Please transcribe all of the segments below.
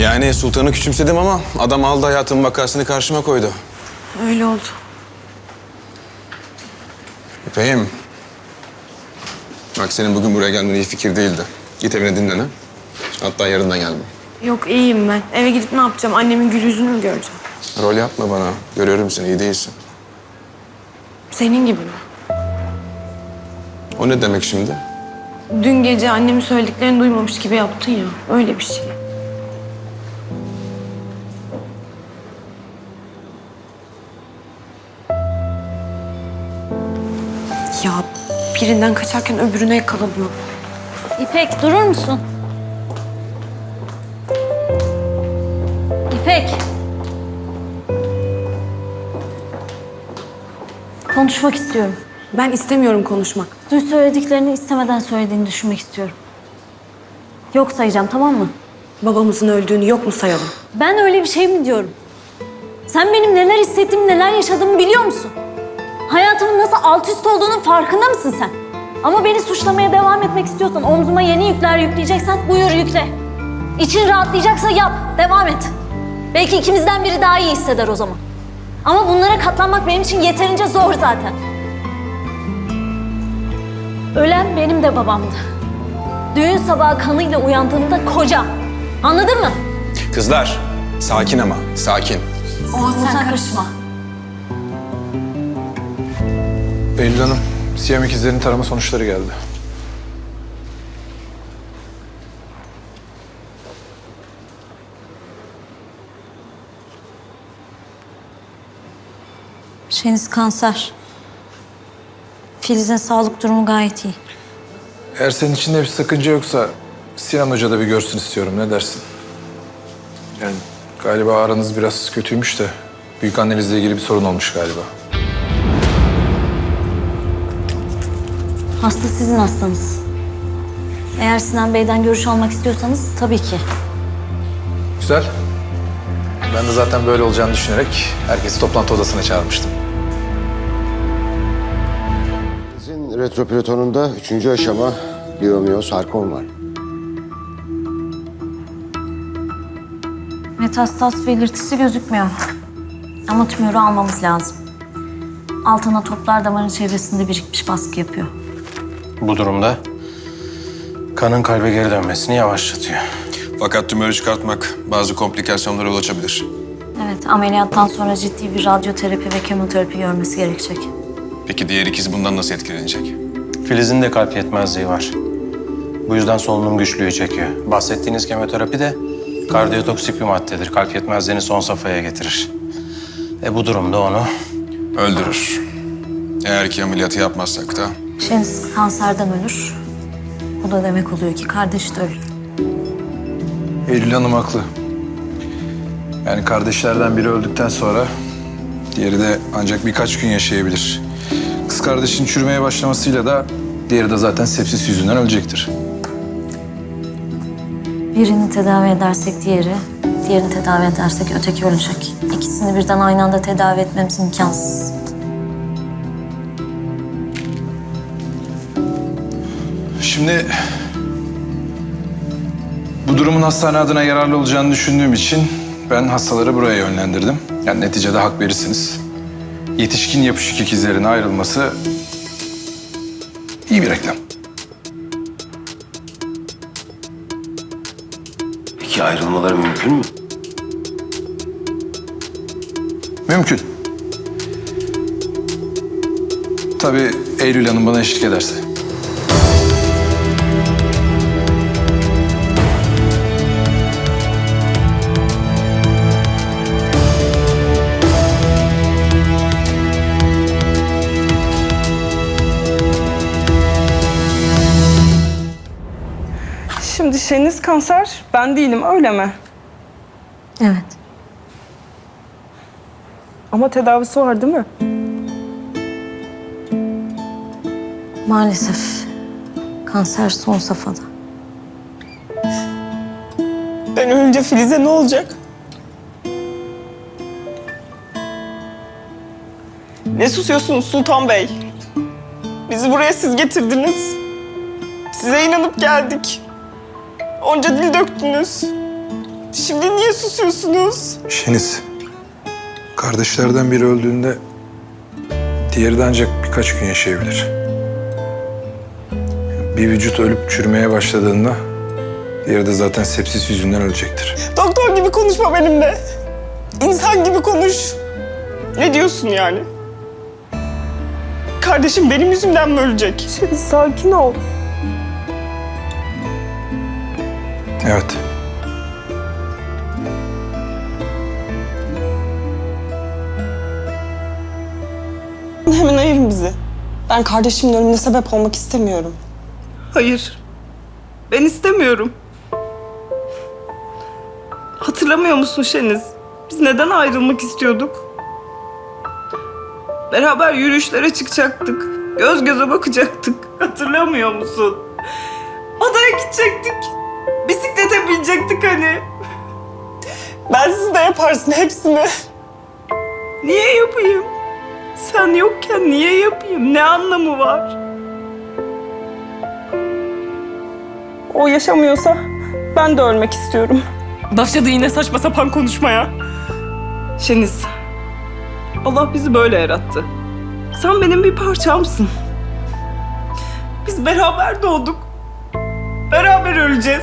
Yani sultanı küçümsedim ama adam aldı hayatın vakasını karşıma koydu. Öyle oldu. İpek'im. Bak senin bugün buraya gelmen iyi fikir değildi. Git evine dinlen ha. Hatta yarından gelme. Yok iyiyim ben. Eve gidip ne yapacağım? Annemin gül yüzünü mü göreceğim? Rol yapma bana. Görüyorum seni iyi değilsin. Senin gibi mi? O ne demek şimdi? Dün gece annemin söylediklerini duymamış gibi yaptın ya. Öyle bir şey. Birinden kaçarken öbürüne yakaladım. İpek durur musun? İpek. Konuşmak istiyorum. Ben istemiyorum konuşmak. Dün söylediklerini istemeden söylediğini düşünmek istiyorum. Yok sayacağım tamam mı? Babamızın öldüğünü yok mu sayalım? Ben öyle bir şey mi diyorum? Sen benim neler hissettiğimi, neler yaşadığımı biliyor musun? Hayatımın nasıl alt üst olduğunun farkında mısın sen? Ama beni suçlamaya devam etmek istiyorsan, omzuma yeni yükler yükleyeceksen buyur yükle. İçin rahatlayacaksa yap, devam et. Belki ikimizden biri daha iyi hisseder o zaman. Ama bunlara katlanmak benim için yeterince zor zaten. Ölen benim de babamdı. Düğün sabahı kanıyla uyandığımda koca. Anladın mı? Kızlar, sakin ama, sakin. Sen karışma. Eylül Hanım, Siyam ikizlerinin tarama sonuçları geldi. Şeniz kanser. Filiz'in sağlık durumu gayet iyi. Eğer senin için de bir sakınca yoksa Sinan Hoca da bir görsün istiyorum. Ne dersin? Yani galiba aranız biraz kötüymüş de büyük annenizle ilgili bir sorun olmuş galiba. Hasta sizin hastanız. Eğer Sinan Bey'den görüş almak istiyorsanız tabii ki. Güzel. Ben de zaten böyle olacağını düşünerek herkesi toplantı odasına çağırmıştım. Sizin retroperitonunda üçüncü aşama liomiyosarkom var. Metastas belirtisi gözükmüyor. Ama tümörü almamız lazım. Altına toplar damarın çevresinde birikmiş baskı yapıyor. Bu durumda kanın kalbe geri dönmesini yavaşlatıyor. Fakat tümörü çıkartmak bazı komplikasyonlara yol açabilir. Evet, ameliyattan sonra ciddi bir radyoterapi ve kemoterapi görmesi gerekecek. Peki diğer ikiz bundan nasıl etkilenecek? Filiz'in de kalp yetmezliği var. Bu yüzden solunum güçlüğü çekiyor. Bahsettiğiniz kemoterapi de kardiyotoksik bir maddedir. Kalp yetmezliğini son safhaya getirir. E bu durumda onu Öldürür. Eğer ki ameliyatı yapmazsak da Şeniz kanserden ölür. Bu da demek oluyor ki kardeş de ölür. Eylül Hanım haklı. Yani kardeşlerden biri öldükten sonra diğeri de ancak birkaç gün yaşayabilir. Kız kardeşin çürümeye başlamasıyla da diğeri de zaten sepsis yüzünden ölecektir. Birini tedavi edersek diğeri, diğerini tedavi edersek öteki ölecek. İkisini birden aynı anda tedavi etmemiz imkansız. Şimdi bu durumun hastane adına yararlı olacağını düşündüğüm için ben hastaları buraya yönlendirdim. Yani neticede hak verirsiniz. Yetişkin yapışık ikizlerin ayrılması iyi bir reklam. Peki ayrılmaları mümkün mü? Mümkün. Tabii Eylül Hanım bana eşlik ederse. Şeniz kanser, ben değilim öyle mi? Evet. Ama tedavisi var değil mi? Maalesef kanser son safhada. Ben ölünce Filiz'e ne olacak? Ne susuyorsunuz Sultan Bey? Bizi buraya siz getirdiniz. Size inanıp geldik. Onca dil döktünüz. Şimdi niye susuyorsunuz? Şeniz, kardeşlerden biri öldüğünde diğeri de ancak birkaç gün yaşayabilir. Bir vücut ölüp çürümeye başladığında diğeri de zaten sepsis yüzünden ölecektir. Doktor gibi konuşma benimle. İnsan gibi konuş. Ne diyorsun yani? Kardeşim benim yüzümden mi ölecek? Şimdi sakin ol. Evet. Hemen ayırın bizi. Ben kardeşimin ölümüne sebep olmak istemiyorum. Hayır. Ben istemiyorum. Hatırlamıyor musun Şeniz? Biz neden ayrılmak istiyorduk? Beraber yürüyüşlere çıkacaktık. Göz göze bakacaktık. Hatırlamıyor musun? Adaya gidecektik. Bisiklete binecektik hani. Ben siz de yaparsın hepsini. Niye yapayım? Sen yokken niye yapayım? Ne anlamı var? O yaşamıyorsa ben de ölmek istiyorum. Başladı yine saçma sapan konuşmaya. Şeniz, Allah bizi böyle yarattı. Sen benim bir parçamsın. Biz beraber doğduk. Beraber öleceğiz.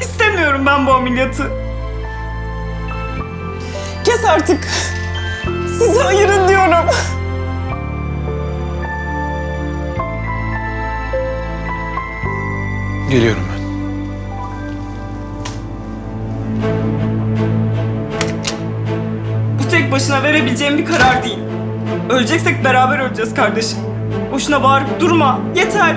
İstemiyorum ben bu ameliyatı. Kes artık. Sizi ayırın diyorum. Geliyorum ben. Bu tek başına verebileceğim bir karar değil. Öleceksek beraber öleceğiz kardeşim. Boşuna bağırıp durma. Yeter.